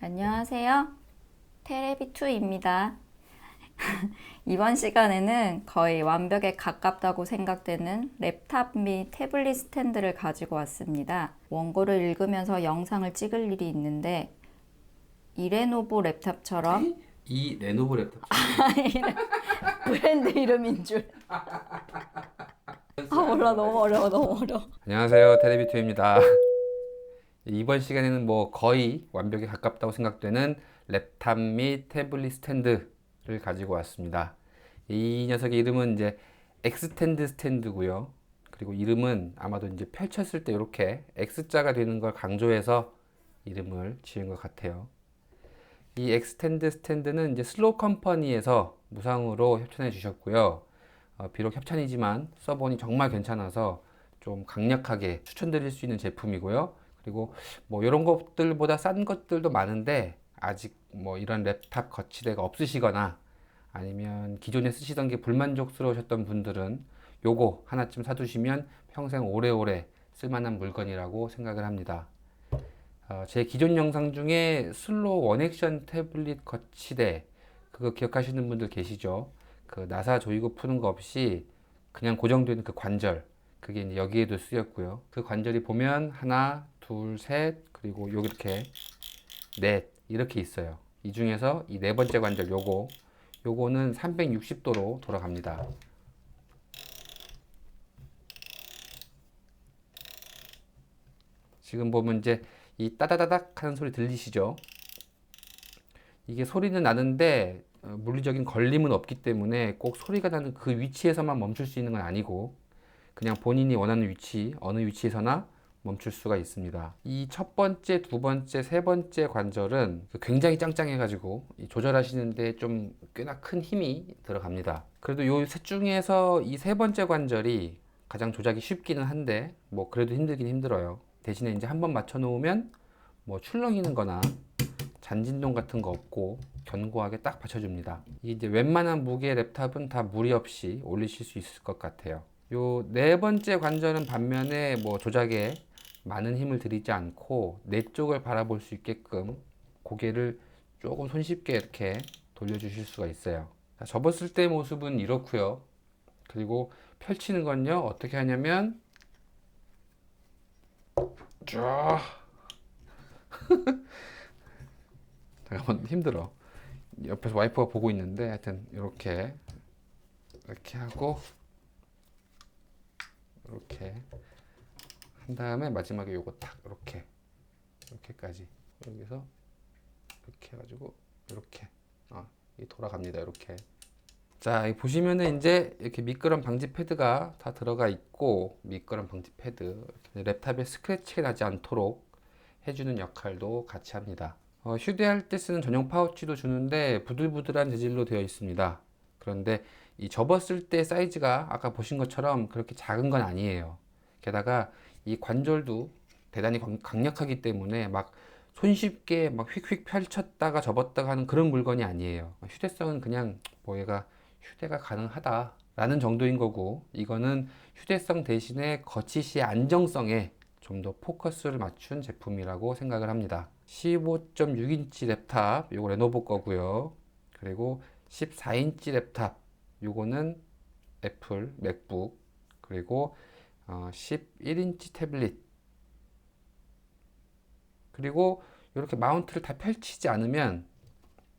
안녕하세요. 테레비2입니다. 이번 시간에는 거의 완벽에 가깝다고 생각되는 랩탑 및 태블릿 스탠드를 가지고 왔습니다. 원고를 읽으면서 영상을 찍을 일이 있는데 이 레노보 랩탑처럼 이 레노버 랩탑 브랜드 이름인 줄. 아 몰라 너무 어려워 너무 어려워. 안녕하세요 테레비투입니다 이번 시간에는 뭐 거의 완벽에 가깝다고 생각되는 랩탑 및 태블릿 스탠드를 가지고 왔습니다 이 녀석의 이름은 이제 엑스텐드 스탠드고요 그리고 이름은 아마도 이제 펼쳤을 때 이렇게 X자가 되는 걸 강조해서 이름을 지은 것 같아요 이 엑스텐드 스탠드는 이제 슬로우 컴퍼니에서 무상으로 협찬해 주셨고요. 어, 비록 협찬이지만 써보니 정말 괜찮아서 좀 강력하게 추천드릴 수 있는 제품이고요. 그리고 뭐 이런 것들보다 싼 것들도 많은데 아직 뭐 이런 랩탑 거치대가 없으시거나 아니면 기존에 쓰시던 게 불만족스러우셨던 분들은 요거 하나쯤 사두시면 평생 오래오래 쓸만한 물건이라고 생각을 합니다. 어, 제 기존 영상 중에 슬로우 원액션 태블릿 거치대 그거 기억하시는 분들 계시죠? 그 나사 조이고 푸는 거 없이 그냥 고정되는 그 관절 그게 이제 여기에도 쓰였고요. 그 관절이 보면 하나, 둘, 셋 그리고 이렇게 넷 이렇게 있어요. 이 중에서 이 네 번째 관절 요거 요거는 360도로 돌아갑니다. 지금 보면 이제 이 따다다닥 하는 소리 들리시죠? 이게 소리는 나는데 어, 물리적인 걸림은 없기 때문에 꼭 소리가 나는 그 위치에서만 멈출 수 있는 건 아니고 그냥 본인이 원하는 위치 어느 위치에서나 멈출 수가 있습니다. 이 첫 번째, 두 번째, 세 번째 관절은 굉장히 짱짱해가지고 이 조절하시는데 좀 꽤나 큰 힘이 들어갑니다. 그래도 요 셋 중에서 이 세 번째 관절이 가장 조작이 쉽기는 한데 뭐 그래도 힘들긴 힘들어요. 대신에 이제 한번 맞춰 놓으면 뭐 출렁이는 거나 잔진동 같은 거 없고 견고하게 딱 받쳐줍니다. 이제 웬만한 무게 랩탑은 다 무리 없이 올리실 수 있을 것 같아요. 요 네 번째 관절은 반면에 뭐 조작에 많은 힘을 들이지 않고 내 쪽을 바라볼 수 있게끔 고개를 조금 손쉽게 이렇게 돌려주실 수가 있어요. 자, 접었을 때 모습은 이렇고요. 그리고 펼치는 건요 어떻게 하냐면 쫙 잠깐만 힘들어 옆에서 와이프가 보고 있는데 하여튼 이렇게 이렇게 하고 이렇게. 한 다음에 마지막에 요거 딱 이렇게. 이렇게까지. 여기서 이렇게 해가지고 이렇게. 아, 이 돌아갑니다. 이렇게. 자이 보시면은 이제 이렇게 미끄럼 방지 패드가 다 들어가 있고 미끄럼 방지 패드. 랩탑에 스크래치가 나지 않도록 해주는 역할도 같이 합니다. 어, 휴대할 때 쓰는 전용 파우치도 주는데 부들부들한 재질로 되어 있습니다. 그런데 이 접었을 때 사이즈가 아까 보신 것처럼 그렇게 작은 건 아니에요 게다가 이 관절도 대단히 강- 강력하기 때문에 막 손쉽게 막 휙휙 펼쳤다가 접었다가 하는 그런 물건이 아니에요. 휴대성은 그냥 뭐 얘가 휴대가 가능하다라는 정도인 거고 이거는 휴대성 대신에 거치시의 안정성에 좀 더 포커스를 맞춘 제품이라고 생각을 합니다. 15.6인치 랩탑 요거 레노버 거고요. 그리고 14인치 랩탑 요거는 애플 맥북 그리고 어, 11인치 태블릿 그리고 이렇게 마운트를 다 펼치지 않으면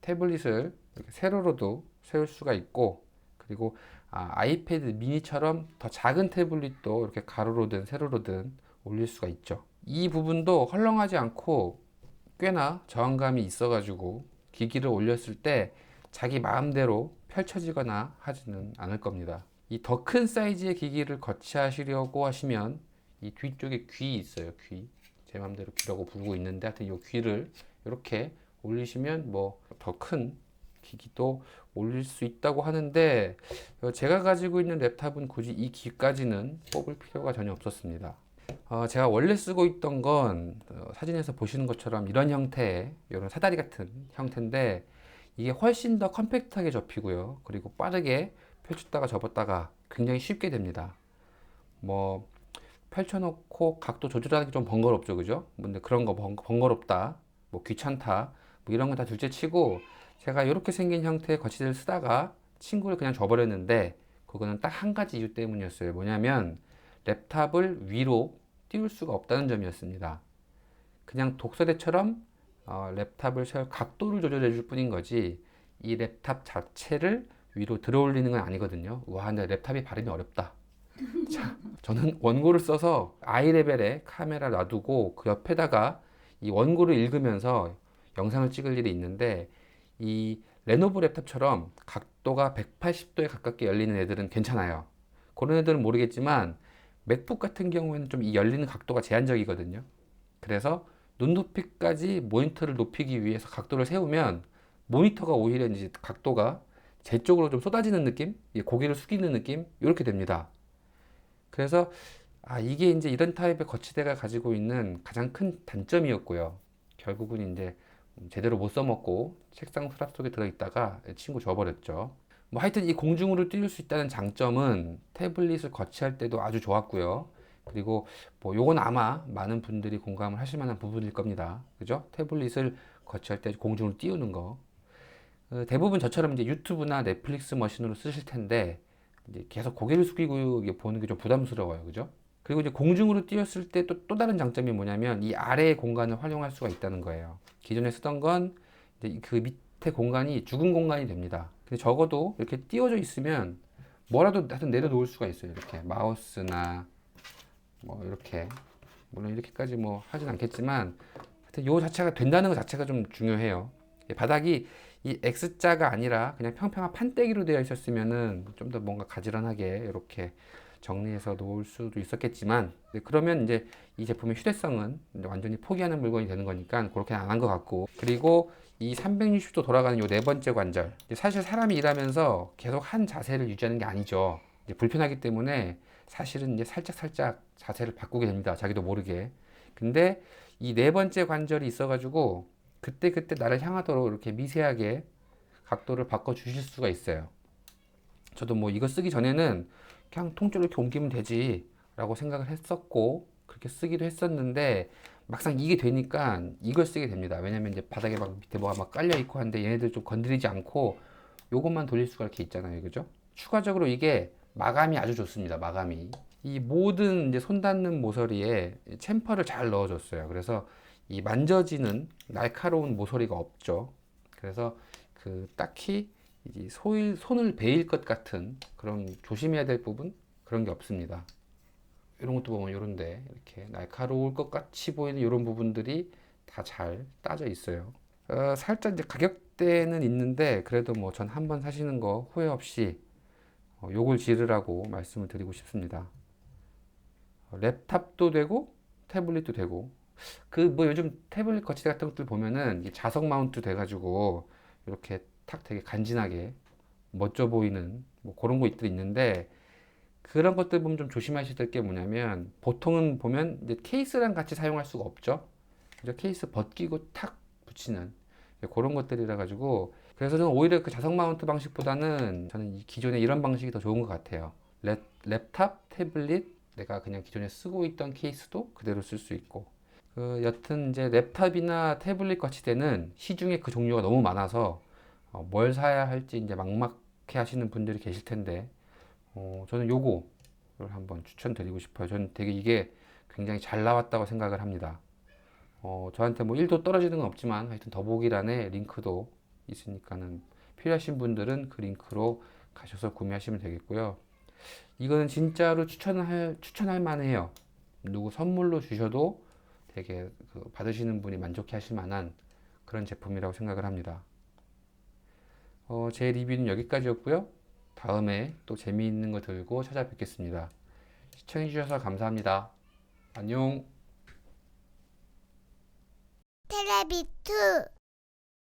태블릿을 세로로도 세울 수가 있고 그리고 아, 아이패드 미니처럼 더 작은 태블릿도 이렇게 가로로든 세로로든 올릴 수가 있죠. 이 부분도 헐렁하지 않고 꽤나 저항감이 있어가지고 기기를 올렸을 때 자기 마음대로 펼쳐지거나 하지는 않을 겁니다. 이 더 큰 사이즈의 기기를 거치하시려고 하시면 이 뒤쪽에 귀 있어요. 귀. 제 마음대로 귀라고 부르고 있는데 하여튼 이 귀를 이렇게 올리시면 뭐 더 큰 기기도 올릴 수 있다고 하는데 어, 제가 가지고 있는 랩탑은 굳이 이 귀까지는 뽑을 필요가 전혀 없었습니다. 어, 제가 원래 쓰고 있던 건 어, 사진에서 보시는 것처럼 이런 형태의 이런 사다리 같은 형태인데 이게 훨씬 더 컴팩트하게 접히고요. 그리고 빠르게 펼쳤다가 접었다가 굉장히 쉽게 됩니다. 뭐 펼쳐놓고 각도 조절하기 좀 번거롭죠, 그죠? 근데 그런 거 번, 번거롭다, 뭐 귀찮다 뭐 이런 건다 둘째 치고 제가 이렇게 생긴 형태의 거치대를 쓰다가 친구를 그냥 줘버렸는데 그거는 딱 한 가지 이유 때문이었어요. 뭐냐면 랩탑을 위로 띄울 수가 없다는 점이었습니다. 그냥 독서대처럼 어, 랩탑을 세울 각도를 조절해 줄 뿐인 거지 이 랩탑 자체를 위로 들어 올리는 건 아니거든요. 와, 근데 랩탑이 발음이 어렵다. 자, 저는 원고를 써서 아이 레벨에 카메라 놔두고 그 옆에다가 이 원고를 읽으면서 영상을 찍을 일이 있는데 이 레노버 랩탑처럼 각도가 180도에 가깝게 열리는 애들은 괜찮아요. 그런 애들은 모르겠지만 맥북 같은 경우에는 좀 이 열리는 각도가 제한적이거든요. 그래서 눈 높이까지 모니터를 높이기 위해서 각도를 세우면 모니터가 오히려 이제 각도가 제 쪽으로 좀 쏟아지는 느낌, 이 고개를 숙이는 느낌 이렇게 됩니다. 그래서 아 이게 이제 이런 타입의 거치대가 가지고 있는 가장 큰 단점이었고요. 결국은 이제 제대로 못 써먹고 책상 서랍 속에 들어있다가 친구 줘버렸죠. 뭐 하여튼 이 공중으로 띄울 수 있다는 장점은 태블릿을 거치할 때도 아주 좋았고요. 그리고 뭐 요건 아마 많은 분들이 공감을 하실 만한 부분일 겁니다. 그죠? 태블릿을 거치할 때 공중으로 띄우는 거. 어, 대부분 저처럼 이제 유튜브나 넷플릭스 머신으로 쓰실 텐데 이제 계속 고개를 숙이고 보는 게 좀 부담스러워요. 그죠? 그리고 이제 공중으로 띄웠을 때 또 또 다른 장점이 뭐냐면 이 아래의 공간을 활용할 수가 있다는 거예요. 기존에 쓰던 건 그 밑에 공간이 죽은 공간이 됩니다. 근데 적어도 이렇게 띄워져 있으면 뭐라도 하여튼 내려놓을 수가 있어요. 이렇게 마우스나 뭐 이렇게 물론 이렇게까지 뭐 하진 않겠지만 하여튼 요 자체가 된다는 것 자체가 좀 중요해요. 이 바닥이 이 X자가 아니라 그냥 평평한 판때기로 되어 있었으면은 좀 더 뭔가 가지런하게 이렇게 정리해서 놓을 수도 있었겠지만 네, 그러면 이제 이 제품의 휴대성은 완전히 포기하는 물건이 되는 거니까 그렇게 안 한 것 같고 그리고 이 360도 돌아가는 요 네 번째 관절 사실 사람이 일하면서 계속 한 자세를 유지하는 게 아니죠 불편하기 때문에 사실은 이제 살짝 살짝 자세를 바꾸게 됩니다. 자기도 모르게. 근데 이 네 번째 관절이 있어가지고 그때 그때 나를 향하도록 이렇게 미세하게 각도를 바꿔 주실 수가 있어요. 저도 뭐 이거 쓰기 전에는 그냥 통째로 이렇게 옮기면 되지 라고 생각을 했었고 그렇게 쓰기도 했었는데 막상 이게 되니까 이걸 쓰게 됩니다. 왜냐면 이제 바닥에 막 밑에 뭐가 막 깔려 있고 한데 얘네들 좀 건드리지 않고 요것만 돌릴 수가 이렇게 있잖아요. 그죠? 추가적으로 이게 마감이 아주 좋습니다 마감이 이 모든 이제 손 닿는 모서리에 챔퍼를 잘 넣어줬어요 그래서 이 만져지는 날카로운 모서리가 없죠 그래서 그 딱히 이 소일, 손을 베일 것 같은 그런 조심해야 될 부분 그런 게 없습니다. 이런 것도 보면 이런데 이렇게 날카로울 것 같이 보이는 이런 부분들이 다 잘 따져 있어요. 어, 살짝 이제 가격대는 있는데 그래도 뭐 전 한 번 사시는 거 후회 없이 어, 요걸 지르라고 말씀을 드리고 싶습니다. 어, 랩탑도 되고 태블릿도 되고 그 뭐 요즘 태블릿 거치대 같은 것들 보면은 이 자석 마운트 돼가지고 이렇게 탁 되게 간지나게 멋져 보이는 뭐 그런 것들이 있는데 그런 것들 보면 좀 조심하셔야 될 게 뭐냐면 보통은 보면 이제 케이스랑 같이 사용할 수가 없죠. 그래서 케이스 벗기고 탁 붙이는 그런 것들이라 가지고 그래서 저는 오히려 그 자석 마운트 방식보다는 저는 이 기존의 이런 방식이 더 좋은 것 같아요. 랩, 랩탑, 태블릿 내가 그냥 기존에 쓰고 있던 케이스도 그대로 쓸 수 있고 그 여튼 이제 랩탑이나 태블릿 거치대는 시중에 그 종류가 너무 많아서 어, 뭘 사야 할지 이제 막막해 하시는 분들이 계실 텐데 어, 저는 요거를 한번 추천드리고 싶어요. 저는 되게 이게 굉장히 잘 나왔다고 생각을 합니다. 어, 저한테 뭐 1도 떨어지는 건 없지만 하여튼 더보기란에 링크도 있으니까는 필요하신 분들은 그 링크로 가셔서 구매하시면 되겠고요. 이거는 진짜로 추천할 추천할 만해요. 누구 선물로 주셔도 되게 그 받으시는 분이 만족해 하실 만한 그런 제품이라고 생각을 합니다. 어, 제 리뷰는 여기까지였고요. 다음에 또 재미있는 거 들고 찾아뵙겠습니다. 시청해주셔서 감사합니다. 안녕. 텔레비트